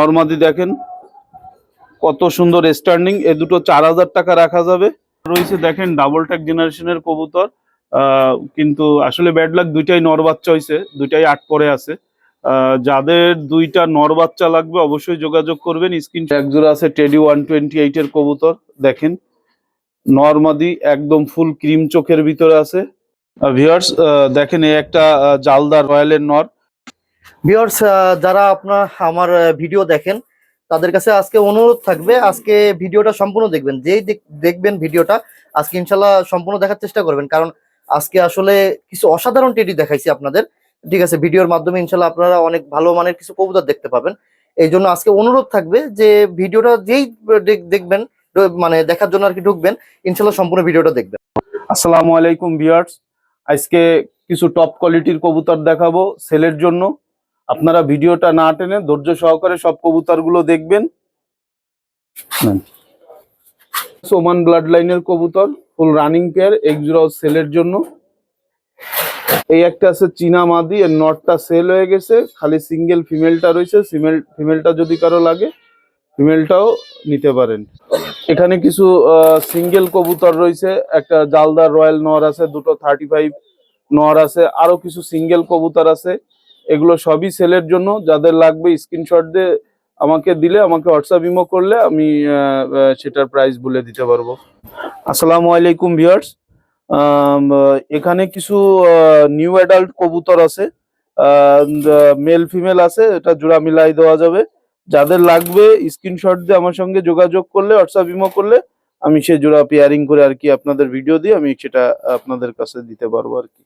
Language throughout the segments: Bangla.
নর্মাদি দেখেন। কত সুন্দর স্ট্যান্ডিং এ দুটো চার হাজার টাকা রাখা যাবে। রয়েছে দেখেন ডাবল ট্যাক জেনারেশনের কবুতর। কিন্তু আসলে ব্যাড লাক দুইটাই নর বাচ্চা হয়েছে দুইটাই আট পরে আছে। যাদের দুইটা নর বাচ্চা লাগবে অবশ্যই যোগাযোগ করবেন। স্ক্রিন একজোড়া আছে টেডি ওয়ান টোয়েন্টি এইট এর কবুতর দেখেন। নর্মাদি একদম ফুল ক্রিম চোখের ভিতরে আছে। ভিউয়ার্স দেখেন এই একটা আহ, জালদার রয়্যালের নর। ভিউয়ার্স যারা আপনার আমার ভিডিও দেখেন, তাদের কাছে আজকে অনুরোধ থাকবে, আজকে ভিডিওটা সম্পূর্ণ দেখবেন। যেই দেখবেন ভিডিওটা, আজকে ইনশাল্লাহ সম্পূর্ণ দেখার চেষ্টা করবেন। কারণ আজকে আসলে কিছু অসাধারণ টেডি দেখাইছি আপনাদের। ঠিক আছে, ভিডিওর মাধ্যমে ইনশাল্লাহ আপনারা অনেক ভালো মানের কিছু কবুতর দেখতে পাবেন। এই জন্য আজকে অনুরোধ থাকবে যে ভিডিওটা যেই দেখ- দেখবেন মানে দেখার জন্য আর কি ঢুকবেন ইনশাল্লাহ সম্পূর্ণ ভিডিওটা দেখবেন। আসসালামু আলাইকুম ভিউয়ার্স। আজকে কিছু টপ কোয়ালিটির কবুতর দেখাবো সেলের জন্য। আপনারা ভিডিওটা না টেনে ধৈর্য সহকারে সব কবুতরগুলো দেখবেন। সোমান ব্লাড লাইনের কবুতর ফুল রানিং পেয়ার একজোড়াও সেলের জন্য। এই একটা আছে চীনা মাদি, এর নটটা সেল হয়ে গেছে। খালি সিঙ্গেল ফিমেলটা রয়েছে ফিমেল ফিমেলটা যদি কারও লাগে ফিমেলটাও নিতে পারেন। এখানে কিছু সিঙ্গেল কবুতর রয়েছে, একটা জালদার রয়্যাল নর আছে, দুটো থার্টি ফাইভ নর আছে, আরও কিছু সিঙ্গেল কবুতর আছে। এগুলো সবই সেলের জন্য, যাদের লাগবে স্ক্রিনশট দিয়ে আমাকে দিলে, আমাকে হোয়াটসঅ্যাপ ইমো করলে আমি সেটার প্রাইস বলে দিতে পারব। আসসালামু আলাইকুম ভিউয়ার্স এখানে কিছু নিউ অ্যাডাল্ট কবুতর আছে। মেল ফিমেল আছে, এটা জোড়া মিলাই দেওয়া যাবে। যাদের লাগবে স্ক্রিনশট দিয়ে আমার সঙ্গে যোগাযোগ করলে হোয়াটসঅ্যাপ ইমো করলে, আমি সে জোড়া পেয়ারিং করে আর কি আপনাদের ভিডিও দিয়ে আমি সেটা আপনাদের কাছে দিতে পারব আর কি।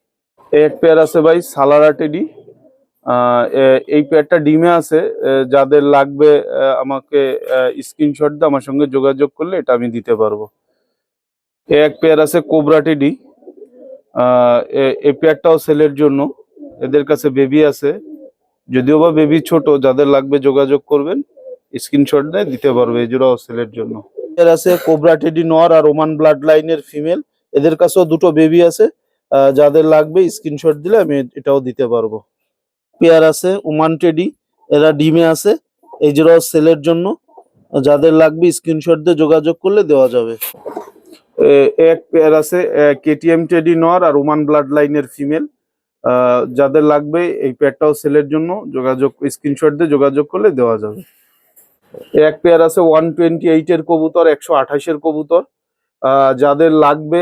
এক পেয়ার আছে ভাই সালারা টেডি এই পেয়ারটা ডিমে আছে যাদের লাগবে আমাকে স্ক্রিনশট দিয়ে আমার সঙ্গে যোগাযোগ করলে এটা আমি দিতে পারব। এ এক পেয়ার আছে কোবরা টেডি এ- এই পেয়ারটাও সেলের জন্য। এদের কাছে বেবি আছে। যদিও বা বেবি ছোট, যাদের লাগবে যোগাযোগ করবেন স্ক্রিনশট দিয়ে দিতে পারবে, এই সেলের জন্য। এর আছে কোবরা টেডি নর আর ওমান ব্লাড লাইনের ফিমেল এদের কাছেও দুটো বেবি আছে। যাদের লাগবে স্ক্রিনশট দিলে আমি এটাও দিতে পারব। পেয়ার আছে ওমান টেডি, এরা ডিমে আছে। এই জোড়াও সেলের জন্য, যাদের লাগবে স্ক্রিনশট দিয়ে যোগাযোগ করলে দেওয়া যাবে। এক পেয়ার আছে কেটিএম টেডি নর আর ওমান ব্লাড লাইনের ফিমেল। যাদের লাগবে এই পেয়ারটাও সেলের জন্য যোগাযোগ, স্ক্রিনশট দিয়ে যোগাযোগ করলে দেওয়া যাবে। এক পেয়ার আছে, ওয়ান টোয়েন্টি এইটের কবুতর, একশো আঠাশের কবুতর। যাদের লাগবে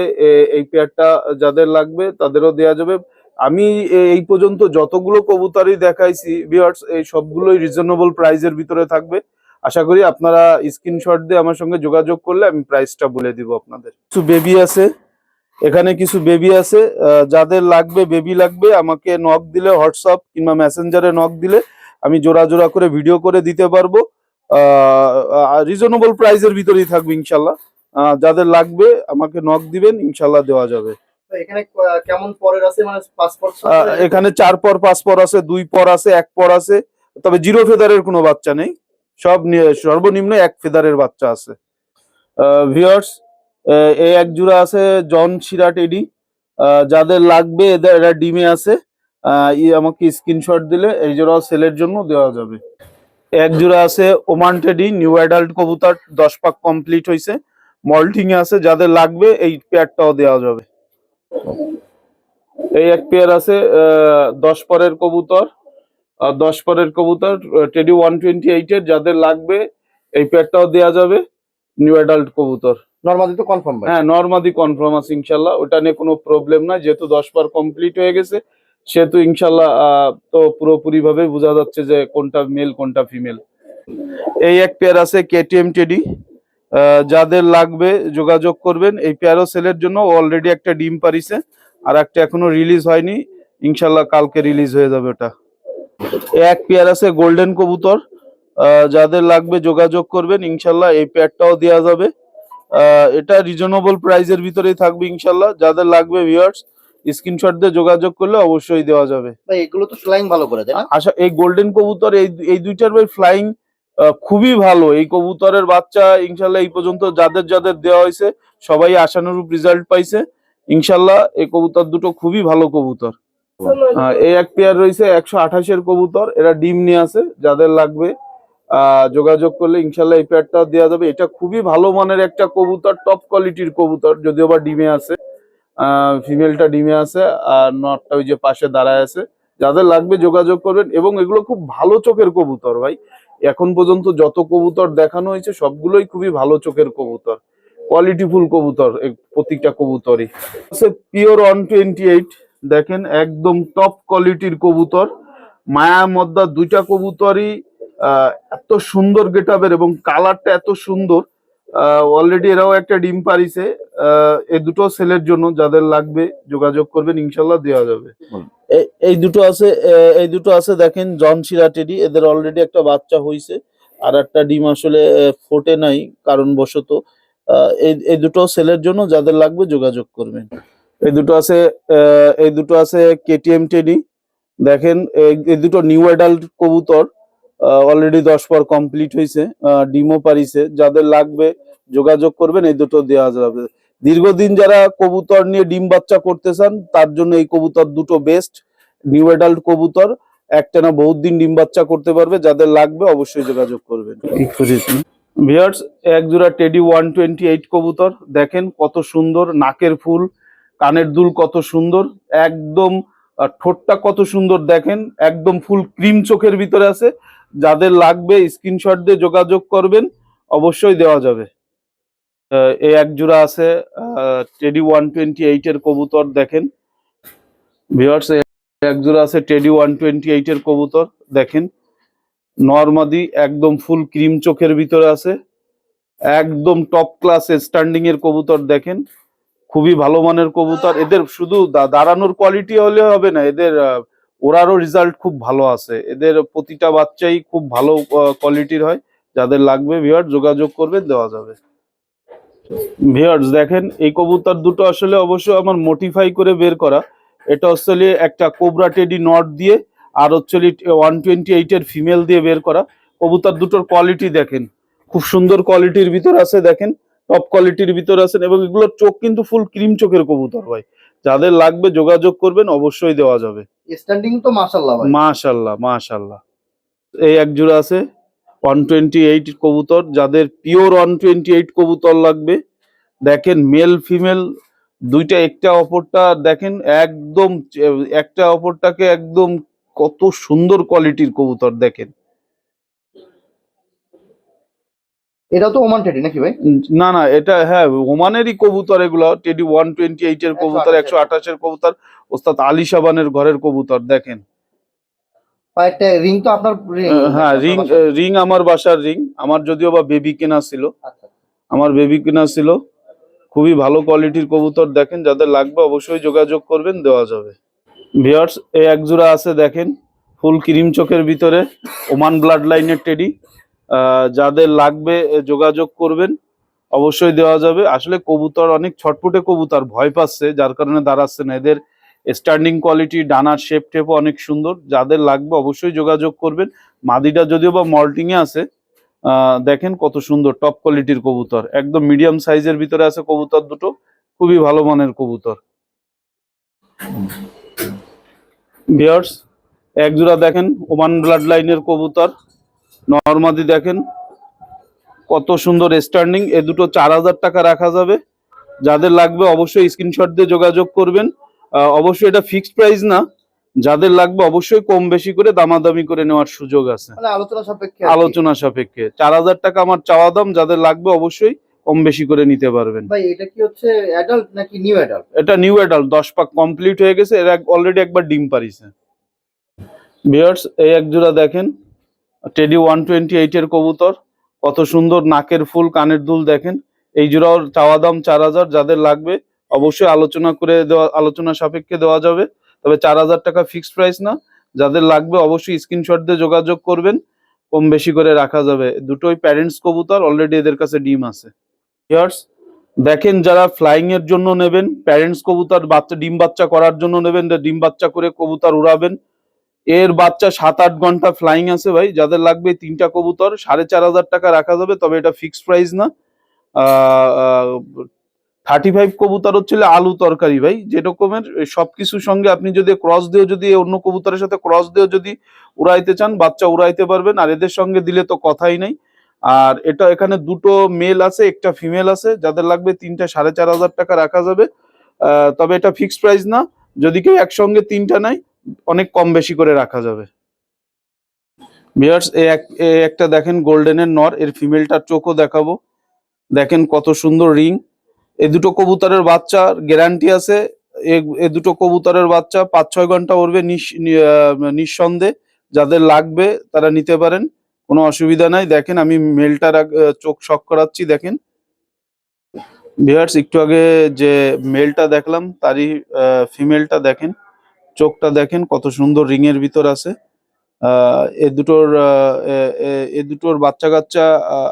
এই পেয়ারটা যাদের লাগবে তাদেরও দেওয়া যাবে। আমি এই পর্যন্ত যতগুলো কবুতারই দেখাইছি ভিউয়ার্স এই সবগুলোই রিজনেবল প্রাইজের ভিতরে থাকবে। আশা করি আপনারা স্ক্রিনশট দিয়ে আমার সঙ্গে যোগাযোগ করলে আমি প্রাইসটা বলে দিব আপনাদের। কিছু বেবি আছে, এখানে কিছু বেবি আছে যাদের লাগবে বেবি লাগবে, আমাকে নক দিলে, হোয়াটসঅ্যাপ কিংবা মেসেঞ্জারে নক দিলে আমি জোড়া জোড়া করে ভিডিও করে দিতে পারব। রিজনেবল প্রাইসের ভিতরেই থাকবে ইনশাল্লাহ যাদের লাগবে, আমাকে নক দিবেন ইনশাল্লাহ দেওয়া যাবে। এখানে আহ, কেমন পরের আছে? মানে পাসপোর্ট এখানে চার পর পাঁচ পর আছে দুই পর আছে এক পর আছে। তবে জিরো ফেদারের কোনো বাচ্চা নেই। সব সর্বনিম্ন এক ফেদারের বাচ্চা আছে। ভিওর্স এই এক জোড়া আছে জন সিরাট এডি। আহ, যাদের লাগবে এদের এরা ডিমে আছে। আমাকে স্ক্রিনশট দিলে এই জোড়াও সেলের জন্য দেওয়া যাবে। এক জোড়া আছে ওমান টেডি নিউ অ্যাডাল্ট কবুতর দশ পাক কমপ্লিট হয়েছে মল্টিং এ আছে যাদের লাগবে এই পেয়ারটাও দেওয়া যাবে। এই এক পেয়ার আছে দশ পরের কবুতর। আর দশ পরের কবুতর টেডি ওয়ান টোয়েন্টি এইটের যাদের লাগবে এই পেয়ারটাও দেওয়া যাবে নিউ অ্যাডাল্ট কবুতর। তো কনফার্ম হ্যাঁ নর্মাদি কনফার্ম আছে ইনশাল্লাহ। ওটা নিয়ে কোনো প্রবলেম নাই যেহেতু দশ বার কমপ্লিট হয়ে গেছে সেহেতু ইনশাল্লাহ তো পুরোপুরি ভাবে বোঝা যাচ্ছে যে কোনটা মেল কোনটা ফিমেল এই এক পেয়ার আছে কেটিএম টেডি যাদের লাগবে যোগাযোগ করবেন এই পেয়ারও সেলের জন্য অলরেডি একটা ডিম পারিছে আর একটা এখনও রিলিজ হয়নি। ইনশাল্লাহ কালকে রিলিজ হয়ে যাবে ওটা। এক পেয়ার আছে গোল্ডেন কবুতর যাদের লাগবে যোগাযোগ করবেন ইনশাল্লাহ এই পেয়ারটাও দেওয়া যাবে। আহ, এটা রিজনেবল প্রাইসের ভিতরেই থাকবে ইনশাল্লাহ যাদের লাগবে ভিউয়ার্স স্ক্রিনশট দিয়ে যোগাযোগ করলে অবশ্যই দেওয়া যাবে। ভাই এগুলো তো ফ্লাইং ভালো করে না? আশা এই গোল্ডেন কবুতর এই এই দুইটার ভাই ফ্লাইং খুবই ভালো। এই কবুতরের বাচ্চা ইনশাল্লাহ এই পর্যন্ত যাদের যাদের দেওয়া হয়েছে সবাই আশানুরূপ রেজাল্ট পাইছে। ইনশাল্লাহ এই কবুতর দুটো খুবই ভালো কবুতর। এই এক পেয়ার রয়েছে একশো আঠাশের কবুতর। এরা ডিম নিয়ে আছে যাদের লাগবে যোগাযোগ করলে ইনশাল্লাহ এই পেয়ারটা দেওয়া যাবে। এটা খুবই ভালো মানের একটা কবুতর টপ কোয়ালিটির কবুতর যদিও বা ডিমে আছে। ফিমেলটা ডিমে আছে আর নটটা ওই যে পাশে দাঁড়ায় আছে। যাদের লাগবে যোগাযোগ করবেন এবং এগুলো খুব ভালো চোখের কবুতর ভাই। এখন পর্যন্ত যত কবুতর দেখানো হয়েছে, সবগুলোই খুবই ভালো চোখের কবুতর। কোয়ালিটিফুল কবুতর প্রত্যেকটা কবুতরই। পিওর ওয়ান টোয়েন্টি এইট দেখেন একদম টপ কোয়ালিটির কবুতর। মায়া মদ্দা দুইটা কবুতরই এত সুন্দর গেটাবের এবং কালারটা এত সুন্দর। অলরেডি এরাও একটা ডিম পারিছে। আহ, এই দুটো সেলের জন্য যাদের লাগবে যোগাযোগ করবেন ইনশাল্লাহ দেওয়া যাবে। এ- এই দুটো আছে এই দুটো আছে দেখেন জন সিরাটেডি এদের অলরেডি একটা বাচ্চা হইছে। আর একটা ডিম আসলে ফোটে নাই কারণবশত আহ, এই এই দুটো সেলের জন্য যাদের লাগবে যোগাযোগ করবেন। এই দুটো আছে আহ, এই দুটো আছে কেটিএম টেডি। দেখেন এই- এই দুটো নিউ অ্যাডাল্ট কবুতর অলরেডি দশ পর কমপ্লিট হয়েছে ডিমও পারিছে। যাদের লাগবে যোগাযোগ করবেন এই দুটো দেওয়া যাবে। দীর্ঘদিন যারা কবুতর নিয়ে ডিম বাচ্চা করতে চান তার জন্য এই কবুতর দুটো বেস্ট নিউ অ্যাডাল্ট কবুতর। একটানা বহুত দিন ডিম বাচ্চা করতে পারবে যাদের লাগবে অবশ্যই যোগাযোগ করবেন। ভিয়ার্স এক জোড়া টেডি ওয়ান টোয়েন্টি এইট কবুতর দেখেন কত সুন্দর নাকের ফুল কানের দুল কত সুন্দর একদম ঠোঁটটা কত সুন্দর দেখেন একদম ফুল ক্রিম চোখের ভিতরে আছে। যাদের লাগবে স্ক্রিনশট দিয়ে যোগাযোগ করবেন, অবশ্যই দেওয়া যাবে। এই এক জোড়া আছে টেডি ওয়ান টোয়েন্টি এইট এর কবুতর দেখেন। ভিউয়ার্স এক জোড়া আছে টেডি ওয়ান টোয়েন্টি এইট এর কবুতর দেখেন। নর্মাদি একদম ফুল ক্রিম চোখের ভিতরে আছে। একদম টপ ক্লাস স্ট্যান্ডিং এর কবুতর দেখেন। খুবই ভালো মানের কবুতর। এদের শুধু দাঁড়ানোর কোয়ালিটি হলে হবে না। এদের আহ, ওড়ারও রেজাল্ট খুব ভালো আছে। এদের প্রতিটা বাচ্চাই খুব ভালো কোয়ালিটির হয়। যাদের লাগবে ভিউয়ার যোগাযোগ করবে দেওয়া যাবে। ভিউয়ার্স দেখেন এই কবুতর দুটো আসলে অবশ্য আমার মোটিফাই করে বের করা। এটা হচ্ছে একটা কোবরা টেডি নট দিয়ে আর হচ্ছে ওয়ান টোয়েন্টি এইট এর ফিমেল দিয়ে বের করা। কবুতর দুটোর কোয়ালিটি দেখেন খুব সুন্দর কোয়ালিটির ভিতর আছে দেখেন টপ কোয়ালিটির ভিতর আছেন এবং এগুলোর চোখ কিন্তু ফুল ক্রিম চোখের কবুতর ভাই যাদের লাগবে যোগাযোগ করবেন অবশ্যই দেওয়া যাবে। স্ট্যান্ডিং তো মাশাল্লাহ মাশাল্লাহ এই এক জোড়া আছে ওয়ান টোয়েন্টি এইট কবুতর। যাদের পিওর ওয়ান টোয়েন্টি এইট কবুতর লাগবে দেখেন মেল ফিমেল দুইটা একটা অপরটা দেখেন একদম একটা অপরটাকে একদম কত সুন্দর কোয়ালিটির কবুতর দেখেন। এটা তো ওমান টেডি নাকি ভাই? না না এটা হ্যাঁ ওমানেরই কবুতর এগুলো টেডি ওয়ান টোয়েন্টি এইট এর কবুতর একশো 128 আঠাশের কবুতর ওস্তাদ আলী সাবানের ঘরের কবুতর দেখেন। পায়েরটা রিং তো আপনার হ্যাঁ রিং রিং আমার বাসার রিং আমার যদিও বা বেবি কেনা ছিল। আচ্ছা আমার বেবি কেনা ছিল। খুবই ভালো কোয়ালিটির কবুতর দেখেন যাদের লাগবে অবশ্যই যোগাযোগ করবেন দেওয়া যাবে। ভিয়ার্স এই এক জোড়া আছে দেখেন ফুল ক্রিম চোখের ভিতরে ওমান ব্লাড লাইনের টেডি যাদের লাগবে যোগাযোগ করবেন। অবশ্যই দেওয়া যাবে। আসলে কবুতর অনেক ছটপটে কবুতর, ভয় পাচ্ছে, যার কারণে দাঁড়াচ্ছে না। এদের স্ট্যান্ডিং কোয়ালিটি ডানার শেপ টেপও অনেক সুন্দর। যাদের লাগবে অবশ্যই যোগাযোগ করবেন। মাদিটা যদিও বা মল্টিং এ আছে দেখেন কত সুন্দর টপ কোয়ালিটির কবুতর। একদম মিডিয়াম সাইজের ভিতরে আছে কবুতর দুটো। খুবই ভালো মানের কবুতর। ভিউয়ার্স এক জোড়া দেখেন ওমান ব্লাড লাইনের কবুতর। নর্মাদি দেখেন কত সুন্দর স্ট্যান্ডিং এ দুটো চার হাজার টাকা রাখা যাবে। যাদের লাগবে অবশ্যই স্ক্রিনশট দিয়ে যোগাযোগ করবেন। অবশ্যই এটা ফিক্সড প্রাইস না যাদের লাগবে অবশ্যই কম বেশি করে দামাদামি করে নেওয়ার সুযোগ আছে। মানে আলোচনা সাপেক্ষে আলোচনা সাপেক্ষে। চার হাজার টাকা আমার চাওয়া দাম যাদের লাগবে অবশ্যই কম বেশি করে নিতে পারবেন। ভাই এটা কি হচ্ছে অ্যাডাল্ট নাকি নিউ অ্যাডাল্ট এটা নিউ অ্যাডাল্ট দশ পাক কমপ্লিট হয়ে গেছে এর অলরেডি একবার ডিম পারিছে। বিয়ার্স এই এক জোড়া দেখেন টেডি ওয়ান টোয়েন্টি এইট এর কবুতর, কত সুন্দর নাকের ফুল, কানের দুল দেখেন। এই জোড়াও চাওয়া দাম চার হাজার, যাদের লাগবে অবশ্যই আলোচনা করে দেওয়া, আলোচনা সাপেক্ষে দেওয়া যাবে। তবে চার হাজার টাকা ফিক্সড প্রাইস না। যাদের লাগবে অবশ্যই স্ক্রিনশট দিয়ে যোগাযোগ করবেন। কম বেশি করে রাখা যাবে। দুটোই প্যারেন্টস কবুতর অলরেডি এদের কাছে ডিম আছে। ইয়ার্স দেখেন যারা ফ্লাইং এর জন্য নেবেন প্যারেন্টস কবুতর, বাচ্চা, ডিম বাচ্চা করার জন্য নেবেন, ডিম বাচ্চা করে কবুতর উড়াবেন। এর বাচ্চা সাত আট ঘণ্টা ফ্লাইং আছে ভাই। যাদের লাগবে তিনটা কবুতর, সাড়ে চার হাজার টাকা রাখা যাবে, তবে এটা ফিক্সড প্রাইস না। থার্টি ফাইভ কবুতর হচ্ছে আলু তরকারি ভাই যেরকমের সবকিছুর সঙ্গে আপনি যদি ক্রস দিয়েও যদি অন্য কবুতরের সাথে ক্রস দিয়েও যদি উড়াইতে চান, বাচ্চা উড়াইতে পারবেন। আর এদের সঙ্গে দিলে তো কথাই নেই। আর এটা এখানে দুটো মেল আছে, একটা ফিমেল আছে। যাদের লাগবে তিনটা সাড়ে চার হাজার টাকা রাখা যাবে। তবে এটা ফিক্সড প্রাইস না। যদি কেউ একসঙ্গে তিনটা নেয় অনেক কম বেশি করে রাখা যাবে। বিয়ার্স একটা দেখেন গোল্ডেনের নর, এর ফিমেলটার চোখও দেখাবো। দেখেন কত সুন্দর রিং। এ দুটো কবুতরের বাচ্চা গ্যারান্টি আছে। এ- দুটো কবুতরের বাচ্চা পাঁচ ছয় ঘণ্টা উড়বে নিস- নিঃসন্দেহে। যাদের লাগবে তারা নিতে পারেন, কোনো অসুবিধা নাই। দেখেন আমি মেলটার চোখ শখ করাচ্ছি, দেখেন। ভিউয়ার্স একটু আগে যে মেলটা দেখলাম, তারই ফিমেলটা দেখেন। চোখটা দেখেন কত সুন্দর রিং এর ভিতর আছে। এ দুটোর এ- দুটোর বাচ্চা কাচ্চা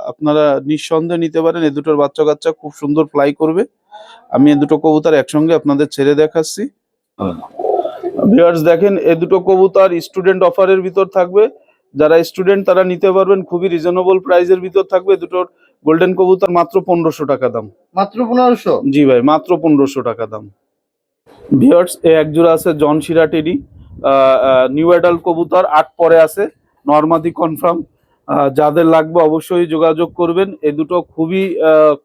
আপনারা নিঃসন্দেহে নিতে পারেন। এ দুটোর বাচ্চা কাচ্চা খুব সুন্দর ফ্লাই করবে। আমি এ দুটো কবুতর একসঙ্গে আপনাদের ছেড়ে দেখাচ্ছি। ভিউয়ার্স দেখেন এ দুটো কবুতর স্টুডেন্ট অফারের ভিতর থাকবে। যারা স্টুডেন্ট তারা নিতে পারবেন খুবই রিজনেবল প্রাইসের ভিতর থাকবে। এ দুটোর গোল্ডেন কবুতর মাত্র পনেরোশো টাকা দাম। মাত্র পনেরোশো? জি ভাই মাত্র পনেরোশো টাকা দাম। ভিউয়ার্স এ এক জোড়া আছে জন শিরা টেডি নিউ অ্যাডাল্ট কবুতর আট পরে আছে নর্মাদি কনফার্ম যাদের লাগবে অবশ্যই যোগাযোগ করবেন এ দুটো খুবই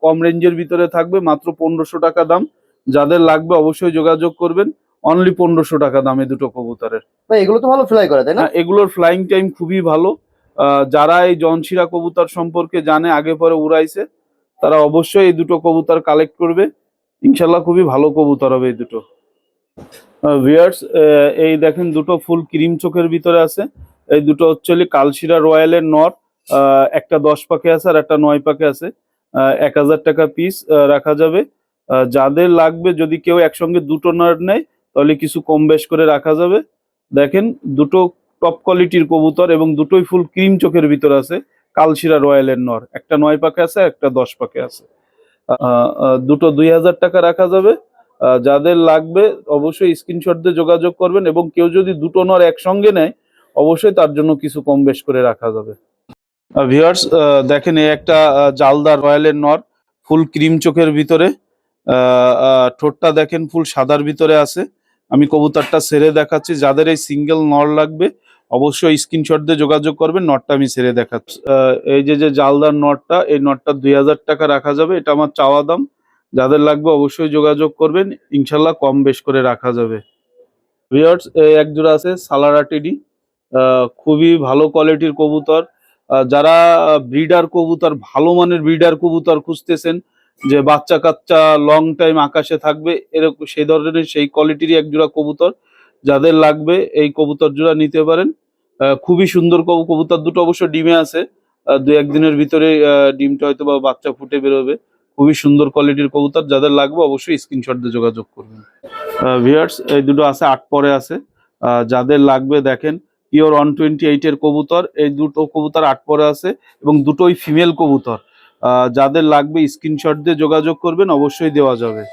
কম রেঞ্জের ভিতরে থাকবে মাত্র পনেরোশো টাকা দাম যাদের লাগবে অবশ্যই যোগাযোগ করবেন অনলি পনেরোশো টাকা দাম এ দুটো কবুতরের। এগুলো তো ভালো ফ্লাই করে তাই না? হ্যাঁ, এগুলোর ফ্লাইং টাইম খুবই ভালো আহ, যারা এই জনশিরা কবুতর সম্পর্কে জানে আগে পরে উড়াইছে তারা অবশ্যই এই দুটো কবুতর কালেক্ট করবে ইনশাল্লাহ খুবই ভালো কবুতর হবে এই দুটো। ভিয়ার্স এই দেখেন দুটো ফুল ক্রিম চোখের ভিতরে আছে। এই দুটো হচ্ছে কালশিরা রয়্যালের নর একটা দশ পাকে আছে আর একটা নয় পাকে আছে। এক হাজার টাকা পিস রাখা যাবে। যাদের লাগবে, যদি কেউ একসঙ্গে দুটো নর নেয়, তাহলে কিছু কম বেশ করে রাখা যাবে। দেখেন দুটো টপ কোয়ালিটির কবুতর এবং দুটোই ফুল ক্রিম চোখের ভিতর আছে, কালশিরা রয়্যালের নর। একটা নয় পাকে আছে, একটা দশ পাকে আছে। দুটো দুই হাজার টাকা রাখা যাবে। যাদের লাগবে অবশ্যই স্ক্রিনশট দিয়ে যোগাযোগ করবেন এবং কেউ যদি দুটো নর একসঙ্গে নেয় অবশ্যই তার জন্য কিছু কম বেশ করে রাখা যাবে। ভিউয়ার্স দেখেন এই একটা আহ, জালদার রয়্যালের নর ফুল ক্রিম চোখের ভিতরে। ঠোঁটটা দেখেন ফুল সাদার ভিতরে আছে। আমি কবুতরটা সেরে দেখাচ্ছি। যাদের এই সিঙ্গেল নর লাগবে অবশ্যই স্ক্রিনশট দিয়ে যোগাযোগ করবেন নটটা আমি সেরে দেখাচ্ছি। এই যে যে জালদার নটটা এই নটটা দুই হাজার টাকা রাখা যাবে। এটা আমার চাওয়া দাম। যাদের লাগবে অবশ্যই যোগাযোগ করবেন। ইনশাল্লাহ কম বেশ করে রাখা যাবে। ভিউয়ার্স এক জোড়া আছে সালারা টেডি খুবই ভালো কোয়ালিটির কবুতর। যারা ব্রিডার কবুতর, ভালো মানের ব্রিডার কবুতর খুঁজতেছেন, যে বাচ্চা কাচ্চা লং টাইম আকাশে থাকবে, এরকম, সেই ধরনের সেই কোয়ালিটিরই এক জোড়া কবুতর যাদের লাগবে, এই কবুতর জোড়া নিতে পারেন। খুবই সুন্দর কবু- কবুতর দুটো অবশ্য ডিমে আছে। দু একদিনের ভিতরে ডিমটা হয়তো বা বাচ্চা ফুটে বেরোবে। খুবই সুন্দর কোয়ালিটির কবুতর যাদের লাগবে অবশ্যই স্ক্রিনশট দিয়ে যোগাযোগ করবেন। ভিয়ার্স এই দুটো আছে আট পরে আছে। যাদের লাগবে দেখেন পিওর ওয়ান টোয়েন্টি এইটের কবুতর এই দুটো কবুতর আট পরে আছে এবং দুটোই ফিমেল কবুতর। যাদের লাগবে স্ক্রিনশট দিয়ে যোগাযোগ করবেন অবশ্যই দেওয়া যাবে।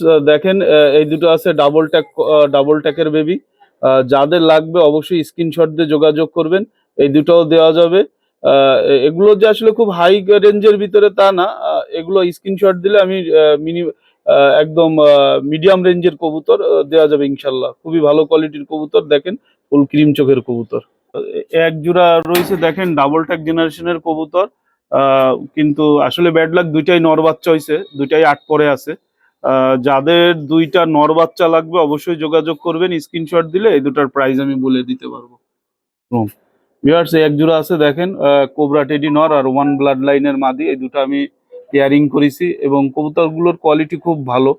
আহ, দেখেন এই দুটো আছে ডাবল ট্যাক ডাবল ট্যাকের বেবি যাদের লাগবে অবশ্যই স্ক্রিনশট দিয়ে যোগাযোগ করবেন এই দুটোও দেওয়া যাবে। এগুলো যে আসলে খুব হাই রেঞ্জের ভিতরে তা না। এগুলো স্ক্রিনশট দিলে আমি মিনি একদম মিডিয়াম রেঞ্জের কবুতর দেওয়া যাবে ইনশাল্লাহ খুবই ভালো কোয়ালিটির কবুতর, দেখেন ফুল ক্রিম চোখের কবুতর। এক জোড়া রয়েছে, দেখেন ডাবল ট্যাক জেনারেশনের কবুতর। কিন্তু আসলে ব্যাড লাক দুইটাই নর বাচ্চা হয়েছে দুইটাই আট পরে আছে। যাদের দুইটা নর বাচ্চা লাগবে, অবশ্যই যোগাযোগ করবেন স্ক্রিনশট দিলে এই দুটার প্রাইস আমি বলে দিতে পারব। ভিউয়ার্স এক জোড়া আছে, দেখেন কোবরা টেডি নর আর ওয়ান ব্লাড লাইনের মাদি, এই দুটো আমি পেয়ারিং করেছি এবং কবুতরগুলোর কোয়ালিটি খুব ভালো।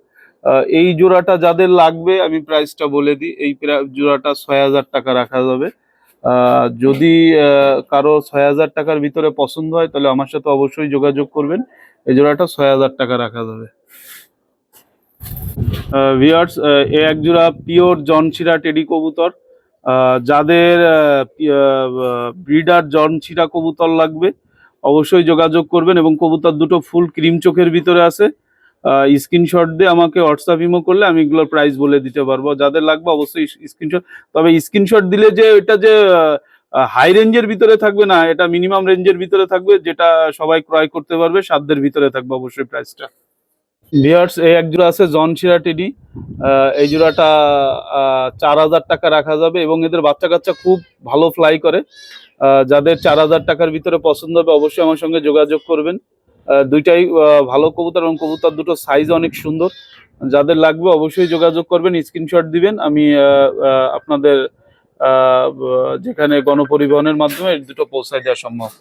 এই জোড়াটা যাদের লাগবে, আমি প্রাইসটা বলে দিই, এই জোড়াটা ছয় হাজার টাকা রাখা যাবে। যদি কারও ছয় হাজার টাকার ভিতরে পছন্দ হয়, তাহলে আমার সাথে অবশ্যই যোগাযোগ করবেন। এই জোড়াটা ছয় হাজার টাকা রাখা যাবে। ভিয়ার্স এ এক জোড়া পিওর জনশিরা টেডি কবুতর। যাদের ব্রিডার জনশিরা কবুতর লাগবে, অবশ্যই যোগাযোগ করবেন এবং কবুতর দুটো ফুল ক্রিম চোখের ভিতরে আছে। স্ক্রিনশট দিয়ে আমাকে হোয়াটসঅ্যাপ ইমো করলে আমি এগুলোর প্রাইস বলে দিতে পারব। যাদের লাগবে অবশ্যই স্ক্রিনশট, তবে স্ক্রিনশট দিলে যে এটা যে হাই রেঞ্জের ভিতরে থাকবে না, এটা মিনিমাম রেঞ্জের ভিতরে থাকবে, যেটা সবাই ক্রয় করতে পারবে, সাধ্যের ভিতরে থাকবে অবশ্যই প্রাইসটা ভিয়ার্স এই এক জোড়া আছে জন শিরা টেডি এই জোড়াটা চার হাজার টাকা রাখা যাবে এবং এদের বাচ্চা কাচ্চা খুব ভালো ফ্লাই করে। যাদের চার হাজার টাকার ভিতরে পছন্দ হবে অবশ্যই আমার সঙ্গে যোগাযোগ করবেন। দুইটাই ভালো কবুতর এবং কবুতর দুটো সাইজ অনেক সুন্দর। যাদের লাগবে অবশ্যই যোগাযোগ করবেন স্ক্রিনশট দিবেন। আমি আপনাদের যেখানে গণপরিবহনের মাধ্যমে দুটো পৌঁছায় দেওয়া সম্ভব।